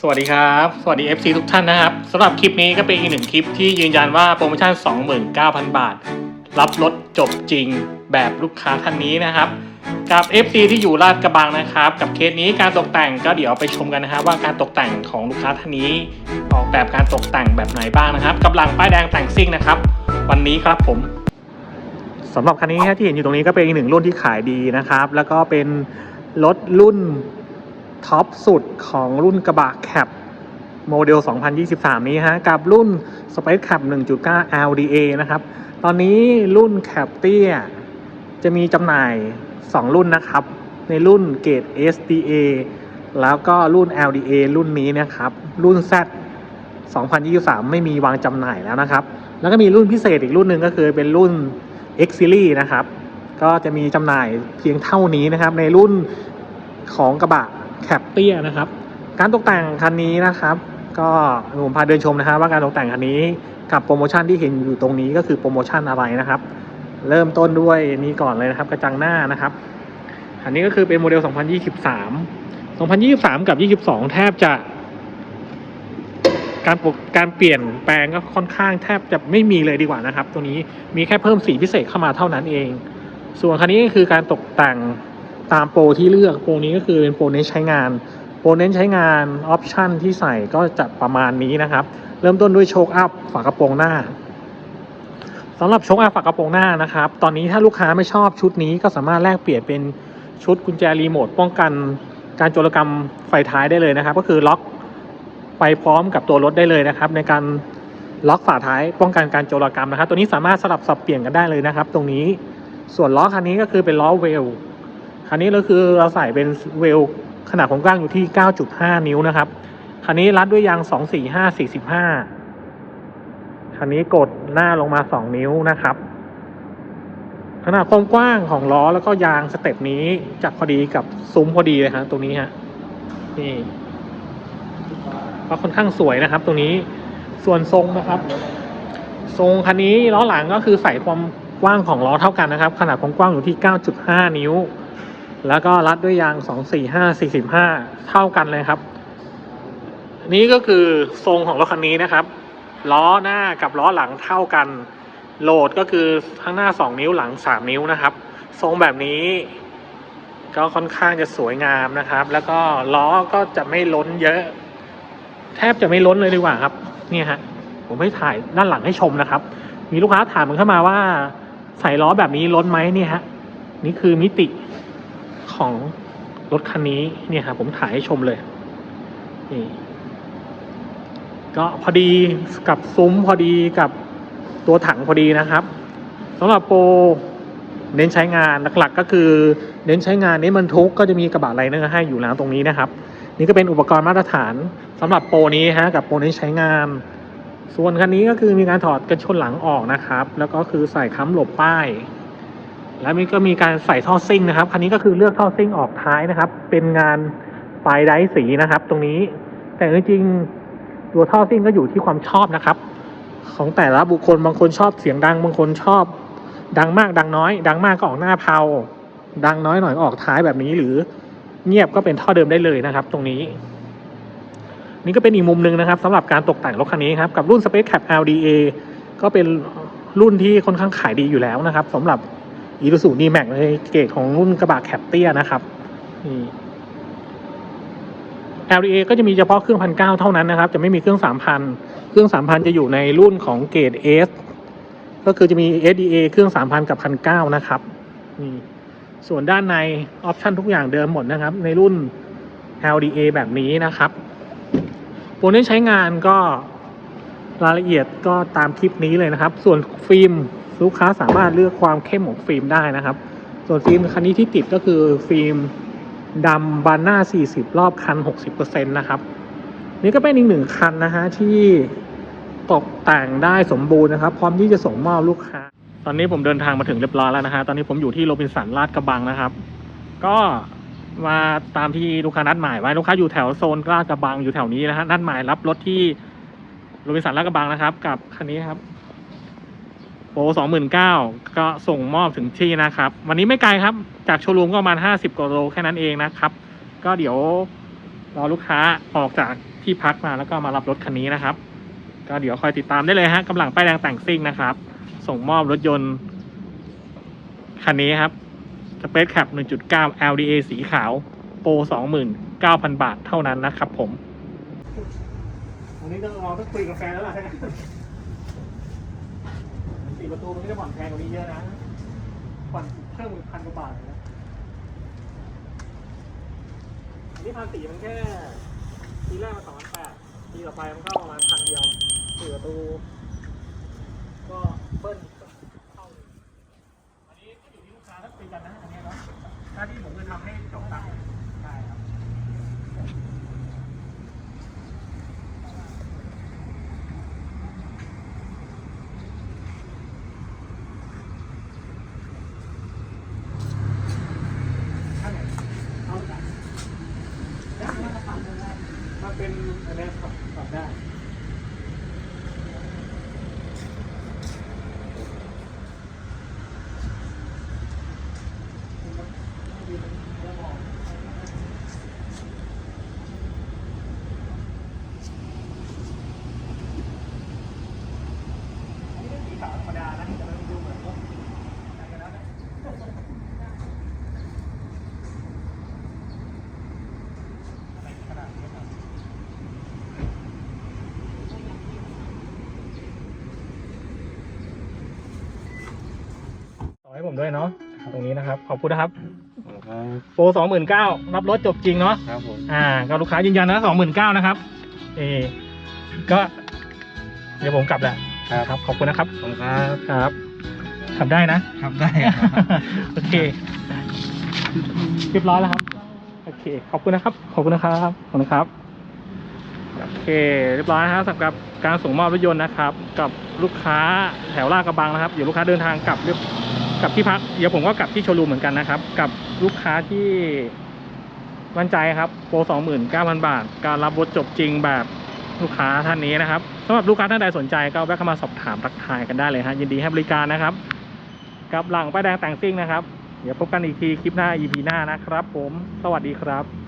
สวัสดีครับ สวัสดี FC ทุกท่านนะครับสำหรับคลิปนี้ก็เป็นอีกหนึ่งคลิปที่ยืนยันว่าโปรโมชั่น 29,000 บาท รับรถจบจริงแบบลูกค้าท่านนี้นะครับ กับ FC ที่อยู่ลาดกระบังนะครับ กับเคสนี้การตกแต่งก็เดี๋ยวไปชมกันนะครับ ว่าการตกแต่งของลูกค้าท่านนี้ ออกแบบการตกแต่งแบบไหนบ้างนะครับกับหลังป้ายแดงแต่งซิ่งนะครับ วันนี้ครับผมสำหรับคันนี้ที่เห็นอยู่ตรงนี้ก็เป็นอีกหนึ่งรุ่นที่ขายดีนะครับ แล้วก็เป็นรถรุ่น ท็อปสุดของรุ่นกระบะแคปโมเดล 2023 นี้ฮะ กับรุ่น Space Cap 1.9 LDA นะครับ ตอนนี้รุ่นแคปเตี้ยจะมีจำหน่าย 2 รุ่นนะครับ ในรุ่นเกรด SDA แล้วก็รุ่น LDA รุ่นนี้นะครับ รุ่น Z 2023 ไม่มีวางจำหน่ายแล้วนะครับ แล้วก็มีรุ่นพิเศษอีกรุ่นหนึ่งก็คือเป็นรุ่น X Series นะครับ ก็จะมีจำหน่ายเพียงเท่านี้นะครับ ในรุ่นของกระบะ แคปเตี้ยนะครับ การตกแต่งคันนี้นะครับ ก็ผมพาเดินชมนะครับว่าการตกแต่งคันนี้กับโปรโมชั่นที่เห็นอยู่ตรงนี้ก็คือโปรโมชั่นอะไรนะครับ เริ่มต้นด้วยนี้ก่อนเลยนะครับ กระจังหน้านะครับ อันนี้ก็คือเป็นโมเดล 2023 2023 กับ 22 แทบจะ การปกการเปลี่ยนแปลงก็ค่อนข้างแทบจะไม่มีเลยดีกว่านะครับ ตัวนี้มีแค่เพิ่มสีพิเศษเข้ามาเท่านั้นเอง ส่วนคันนี้ก็คือการตกแต่ง ตามโปรที่เลือกโปรนี้ก็คือเป็นโปรเน้นใช้งาน โปรเน้นใช้งานออปชันที่ใส่ก็จะประมาณนี้นะครับ เริ่มต้นด้วยโชคอัพฝากระโปรงหน้าสำหรับโชคอัพฝากระโปรงหน้านะครับ ตอนนี้ถ้าลูกค้าไม่ชอบชุดนี้ก็สามารถแลกเปลี่ยนเป็นชุดกุญแจรีโมทป้องกันการโจรกรรมไฟท้ายได้เลยนะครับ ก็คือล็อกไปพร้อมกับตัวรถได้เลยนะครับ ในการล็อกฝาท้ายป้องกันการโจรกรรมนะครับ ตัวนี้สามารถสลับสับเปลี่ยนกันได้เลยนะครับ ตรงนี้ส่วนล้อคันนี้ก็คือเป็นล้อเวล คันนี้ก็คือเราใส่เป็นเวลขนาดของกว้างอยู่ที่ 9.5 นิ้วนะครับ คันนี้รัดด้วยยาง 245 45 คันนี้กดหน้าลงมา 2 นิ้วนะครับขนาดความกว้างของล้อแล้วก็ยางสเต็ปนี้จะพอดีกับซุ้มพอดีเลยฮะตรงนี้ฮะนี่ก็ค่อนข้างสวยนะครับ ตรงนี้ส่วนทรงนะครับ ทรงคันนี้ล้อหลังก็คือใส่ความกว้างของล้อเท่ากันนะครับ ขนาดความกว้างอยู่ที่ 9.5 นิ้ว แล้วก็รัดด้วยยาง 245 45 เท่ากันเลยครับ นี่ก็คือทรงของรถคันนี้นะครับ ล้อหน้ากับล้อหลังเท่ากัน โหลดก็คือข้างหน้า 2 นิ้วหลัง 3 นิ้วนะครับ ทรงแบบนี้ก็ค่อนข้างจะสวยงามนะครับ แล้วก็ล้อก็จะไม่ล้นเยอะ แทบจะไม่ล้นเลยดีกว่าครับ เนี่ยฮะ ผมให้ถ่ายด้านหลังให้ชมนะครับ มีลูกค้าถามมันเข้ามาว่า ใส่ล้อแบบนี้ล้นไหมเนี่ยฮะ นี่คือมิติ ของรถคันนี้เนี่ยครับผมถ่ายให้ชมเลยนี่ก็พอดีกับซุ้มพอดีกับตัวถังพอดีนะครับสำหรับโปรเน้นใช้งานหลักๆ ก็คือเน้นใช้งานเน้นบรรทุกก็จะมีกระบะไลเนอร์ให้อยู่แล้วตรงนี้นะครับ นี่ก็เป็นอุปกรณ์มาตรฐานสำหรับโปรนี้ฮะกับโปรเน้นใช้งาน ส่วนคันนี้ก็คือมีการถอดกันชนหลังออกนะครับ แล้วก็คือใส่ค้ำหลบป้าย แล้วมีก็มีการใส่ท่อซิ่งนะครับ คันนี้ก็คือเลือกท่อซิ่งออกท้ายนะครับ เป็นงานปลายไดสีนะครับ ตรงนี้ แต่จริงๆตัวท่อซิ่งก็อยู่ที่ความชอบนะครับ ของแต่ละบุคคลบางคนชอบเสียงดังบางคนชอบ ดังมากดังน้อย ดังมากก็ออกหน้าเพาดังน้อยหน่อยออกท้ายแบบนี้หรือเงียบก็เป็นท่อเดิมได้เลยนะครับ ตรงนี้ นี่ก็เป็นอีกมุมหนึ่งนะครับสำหรับการตกแต่งรถคันนี้ครับกับรุ่น Space Cap LDA ก็เป็นรุ่นที่ค่อนข้างขายดีอยู่แล้วนะครับสำหรับ อีซูซูดีแม็กในเกรดของรุ่นกระบะแคปเตียนะครับนี่ LDA ก็จะมีเฉพาะเครื่องพันเก้าเท่านั้นนะครับ จะไม่มีเครื่องสามพันเครื่องสามพันจะอยู่ในรุ่นของเกรด S ก็คือจะมี SDA เครื่องสามพันกับพันเก้านะครับนี่ส่วนด้านในออปชันทุกอย่างเดิมหมดนะครับ ในรุ่น LDA แบบนี้นะครับโปรเน้นใช้งานก็รายละเอียดก็ตามคลิปนี้เลยนะครับ ส่วนฟิล์ม ลูกค้าสามารถเลือกความเข้มของฟิล์มได้นะครับ ส่วนฟิล์มคันนี้ที่ติดก็คือฟิล์มดำบานหน้า 40 รอบคัน 60%นะครับ นี่ก็เป็นอีกหนึ่งคันนะฮะที่ตกแต่งได้สมบูรณ์นะครับ พร้อมที่จะส่งมอบลูกค้า ตอนนี้ผมเดินทางมาถึงเรียบร้อยแล้วนะฮะตอนนี้ผมอยู่ที่โรบินสันลาดกระบังนะครับ ก็มาตามที่ลูกค้านัดหมายไว้ลูกค้าอยู่แถวโซนลาดกระบังอยู่แถวนี้นะฮะนัดหมายรับรถที่โรบินสันลาดกระบังนะครับ กับคันนี้ครับ โปรสองหมื่นเก้าก็ส่งมอบถึงที่นะครับ วันนี้ไม่ไกลครับ จากโชว์รูมก็ประมาณห้าสิบกว่าโลแค่นั้นเองนะครับ ก็เดี๋ยวรอลูกค้าออกจากที่พักมาแล้วก็มารับรถคันนี้นะครับ ก็เดี๋ยวคอยติดตามได้เลยฮะกำลังป้ายแดงแต่งซิ่งนะครับ ส่งมอบรถยนต์ คันนี้ครับ Space Cap 1.9 LDA สีขาว โปร29,000 บาทเท่านั้นนะครับผมวันนี้ต้องรอต้องคุยกับแฟนแล้วล่ะ สี่ประตูมันก็จะผ่อนแพงกว่านี้เยอะนะผ่อนเครื่องพันกว่าบาทเลยนะอันนี้พันสี่มันแค่ทีแรกมันสองพันแปดทีต่อไปมันก็ประมาณพันเดียวสี่ประตู ก็เบิ้ลเข้าอันนี้ก็อยู่ที่ลูกค้าถ้าคุยกันนะอันนี้เนาะหน้าที่ผมคือทำให้จบตังค์ใช่ครับ ข้างไหนเอาจากได้มาตรฐานได้มัน เป็นอันนี้ปรับขับได้ อันนี้เป็นสีขาวธรรมดานะแต่มันดูเหมือนพวกอะไรกันแล้วนะอะไรขนาดนี้ครับต่อให้ ผมด้วยเนาะตรงนี้นะครับ ขอบคุณนะครับครับโปรสองหมื่นเก้ารับรถจบจริงเนาะครับผมอ่าก็ลูกค้ายืนยันนะสองหมื่นเก้านะครับเอก็ เดี๋ยวผมกลับแหละครับครับขอบคุณนะครับขอบคุณครับครับทำได้นะครับได้ครับโอเคเรียบร้อยแล้วครับ โอเค ขอบคุณนะครับ ขอบคุณนะครับขอบคุณครับ โอเค เรียบร้อยนะครับสำหรับการส่งมอบรถยนต์นะครับ กับลูกค้าแถวลาดกระบังนะครับเดี๋ยวลูกค้าเดินทางกลับเรียบ กลับที่พักเดี๋ยวผมก็กลับที่โชว์รูมเหมือนกันนะครับ กับลูกค้าที่มั่นใจครับโปรสองหมื่นเก้าพันบาท การรับรถจบจริงแบบลูกค้าท่านนี้นะครับสำหรับลูกค้าท่านใดสนใจก็แวะเข้ามาสอบถามทักทายกันได้เลยฮะยินดีให้บริการนะครับ กับหลังป้ายแดงแต่งซิ่งนะครับ เดี๋ยวพบกันอีกทีคลิปหน้า EP หน้านะครับ ผมสวัสดีครับ